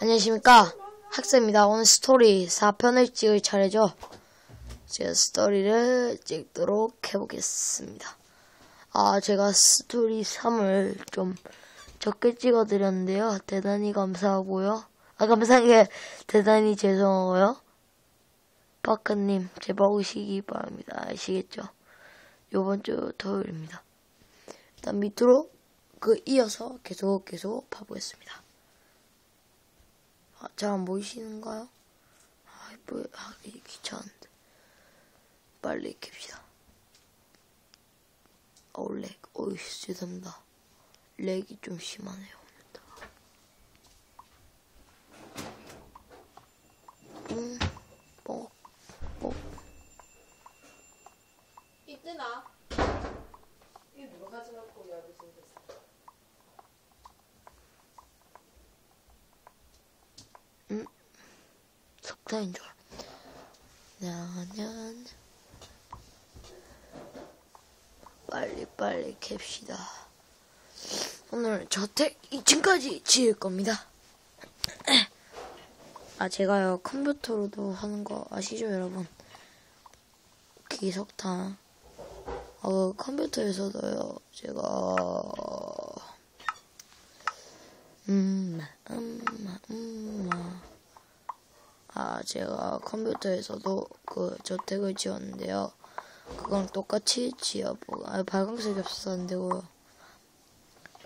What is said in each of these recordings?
안녕하십니까? 학생입니다. 오늘 스토리 4편을 찍을 차례죠. 제가 스토리를 찍도록 해보겠습니다. 아 제가 스토리 3을 좀 적게 찍어드렸는데요. 대단히 감사하고요. 아 감사한 게 대단히 죄송하고요. 파크님 제발 오시기 바랍니다. 아시겠죠? 요번 주 토요일입니다. 일단 밑으로 그 이어서 계속 계속 봐보겠습니다 아, 잘안 보이시는가요? 아, 뭐, 하기 귀찮은데. 빨리 캡시다. 어우, 렉. 어이, 죄송합니다. 렉이 좀 심하네요, 오늘따라. 음, 뭐, 뭐. 이때나 이 누가 가져갖고 야구 생겼어. 석탄인 줄. 나는 빨리 빨리 캡시다. 오늘 저택 2층까지 지을 겁니다. 아 제가요 컴퓨터로도 하는 거 아시죠 여러분? 기석탄 어 컴퓨터에서도요 제가 음, 음, 음, 음. 아, 제가 컴퓨터에서도 그 저택을 지었는데요. 그건 똑같이 지어보고, 아, 발광색이 안 되고요.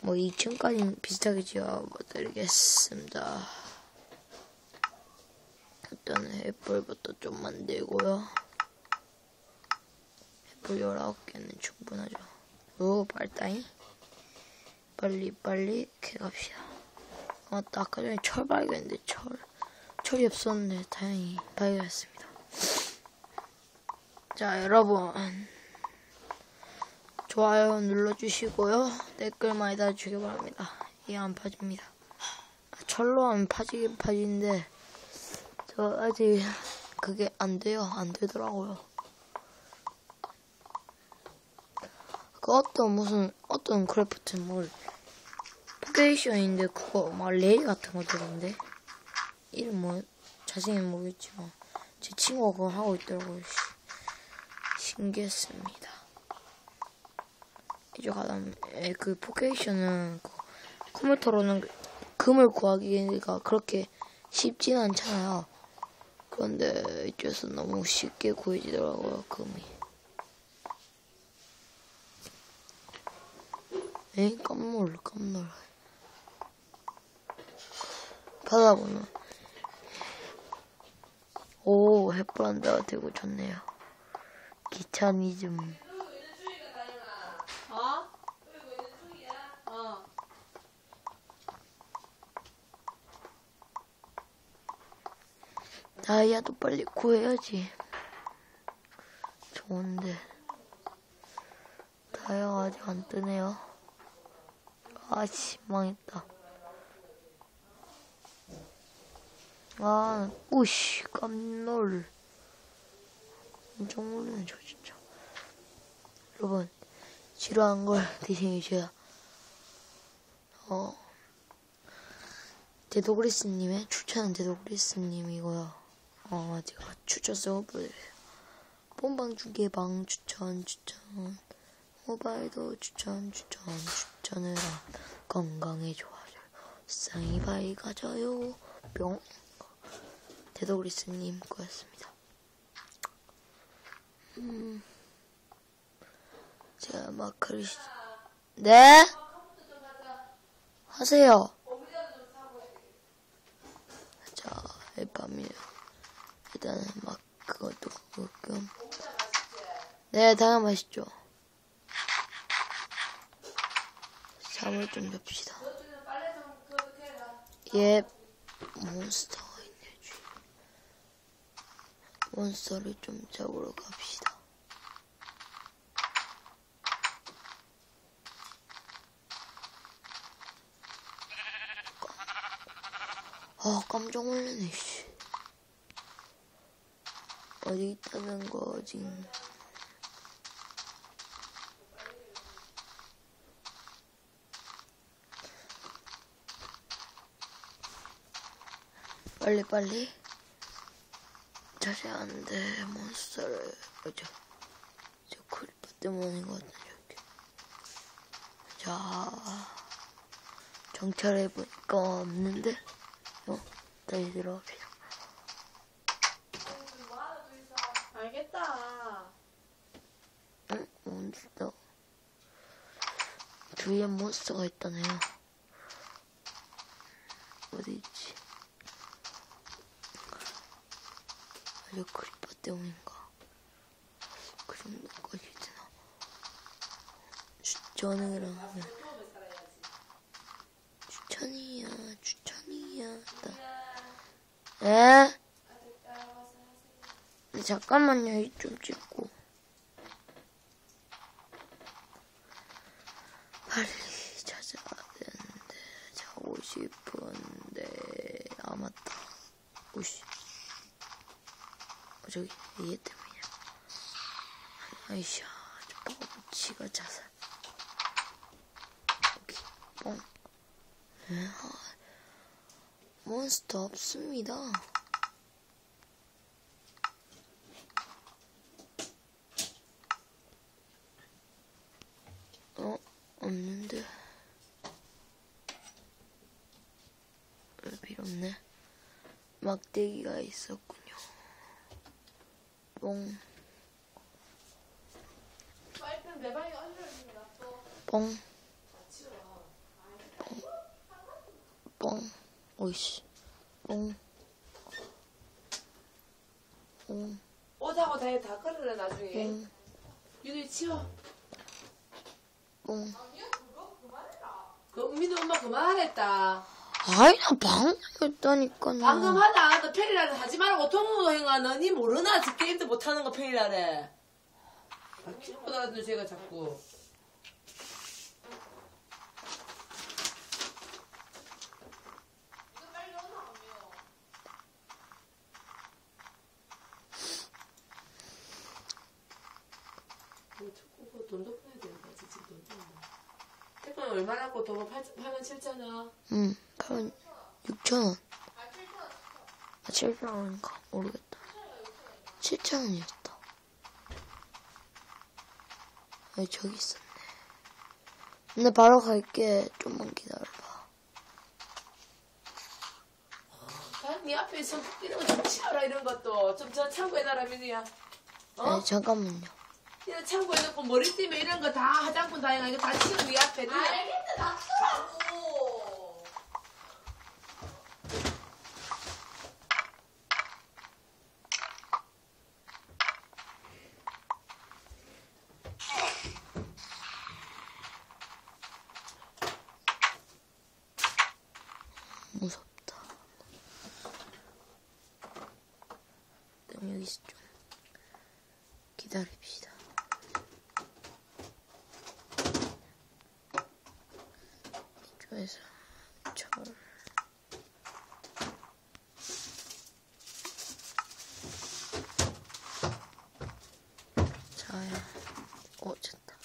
뭐 2층까지 비슷하게 지어드리겠습니다. 일단은 햇불부터 좀 만들고요. 햇불 19개는 충분하죠. 오, 발다잉. 빨리 빨리 캐갑시다. 맞다, 아까 전에 철 발견했는데 철. 철이 없었는데 다행히 발견했습니다. 자, 여러분. 좋아요 눌러주시고요. 댓글 많이 달아주시기 바랍니다. 이해 안 파집니다. 아, 철로 하면 파지긴 파지는데, 저 아직 그게 안 돼요. 안 되더라고요. 그 어떤 무슨, 어떤 크래프트 뭘, 포케이션인데 그거 막 레일 같은 거 들었는데. 이름 뭐 자세히는 모르겠지만 제 친구가 그거 하고 있더라고요. 시, 신기했습니다. 이제 가다음 그 포케이션은 그 컴퓨터로는 금을 구하기가 그렇게 쉽진 않잖아요. 그런데 이쪽에서 너무 쉽게 구해지더라고요 금이. 에이 깜놀 깜놀. 받아보면 오, 햇불한다가 되고 좋네요. 어. 다이아도 빨리 구해야지. 좋은데. 다이아가 아직 안 뜨네요. 아씨, 망했다. 아, 우씨, 깜놀. 엄청 놀리네, 저 진짜. 여러분, 싫어한 걸 대신해 주셔야, 어, 데도그리스님의 추천은 데도그리스님이고요. 어, 제가 추천 써보여드려요. 본방주 개방 추천, 추천. 모바일도 추천, 추천, 추천을 한 건강에 좋아져요. 사이바이 가져요. 뿅. 데도그리스님 거였습니다. 음, 제가 마크를 시... 네? 하세요. 자, 밤이에요. 일단은 막 그것도 그거끔. 네, 당연 맛있죠. 잠을 좀 잡시다. 예, 주인. 몬스터를 좀 잡으러 갑시다. 아, 깜짝 놀라네, 씨. 어디 있다는 거지? 빨리 빨리 안돼 몬스터를 어저 저 크리퍼 때문인 것 같은데 여기. 자 정찰해 보니까 없는데? 어 다시 들어갑시다. 알겠다. 응 몬스터. 주위에 몬스터가 있다네요. 어디 아저 크리퍼 때문인가? 그 정도까지 되나 추천을 하면 추천이야 추천이야. 나. 에? 네, 잠깐만요. 이좀 찍고. 빨리 찾아야 되는데 자고 싶은데. 아 맞다. 오씨. 어, 저기 얘 때문이야. 아이샤 저 바보치가 자살. 여기 뻥. 에, 아, 몬스터 없습니다. 어 없는데. 왜 필요 없네. 막대기가 있었군요 뽕. 뽕, 뽕, 오이씨, 뽕, 뽕, 옷하고 다, 다 걸으래, 나중에. 뽕, 윤희 치워. 뽕. 그 은민이 엄마 그만하랬다. 아이, 나 방송했다니까요. 방금 하다 안 하다 페리라를 하지 말고 통으로 행아 너니 모르나 지 게임도 못하는 거 페리라래. 알아듣는 제가 자꾸. 자꾸 돈도 풀어야 되는 거지 지금 돈 얼마나 갖고 돈 8만 7천 원. 응, 그럼 6천원. 아, 7천원인가? 모르겠다. 7천원이었다. 아, 저기 있었네. 근데 바로 갈게. 좀만 기다려봐. 네 앞에 손 이런 거좀 치워라 이런 것도 좀전 참고해놔라 민우야 어? 네, 잠깐만요. 이런 참고해놓고 머리 띠면 이런 거 다 화장품 다 해가 이거 다 치워 네 앞에 네 알겠다, 놔두라고. 여기서 좀 기다립시다. 이쪽에서 철. 자야. 어, 됐다.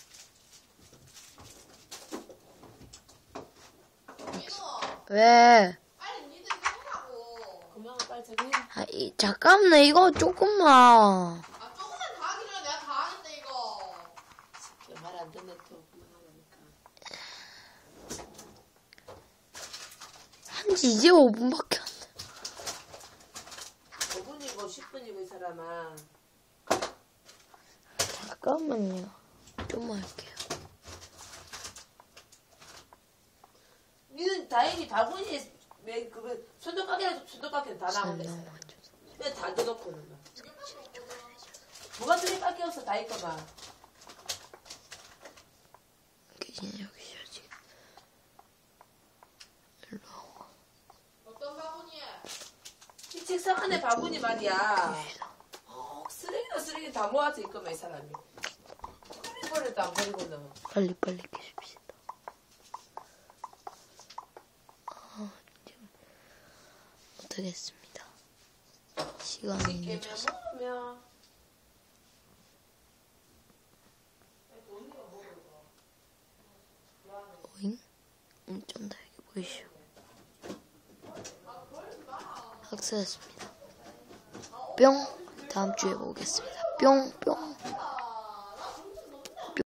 왜? 빨리 니들 해보라고. 그만 빨리 정리 아, 이, 잠깐만, 이거 조금만. 아, 조금만 더 하기 전에 내가 다 하겠다, 이거. 말안 듣네 또 그만하라니까 한지 이제 5분밖에 안 돼. 5분이고 10분이고 이 사람아 잠깐만요. 좀만 할게요. 니는 다행히 바구니에 매- 그거 손톱깎이라도 손톱깎이는 다그 냥다 뜯어놓고는 막 뭐가 밖에 없어 다 있거만 귀신 여기 있어야지. 일로 와. 어떤 바구니에? 이 책상 안에 바구니 말이야. 어, 쓰레기나 쓰레기 다 모아져 있거만 이 사람이 버려도 안 버리고는 빨리 빨리 계십시다. 아, 지금 못하겠습니다. 시간이 늦어서. 오잉? 음, 좀 달게 보이시오. 학습했습니다. 뿅. 다음 주에 보겠습니다. 뿅, 뿅.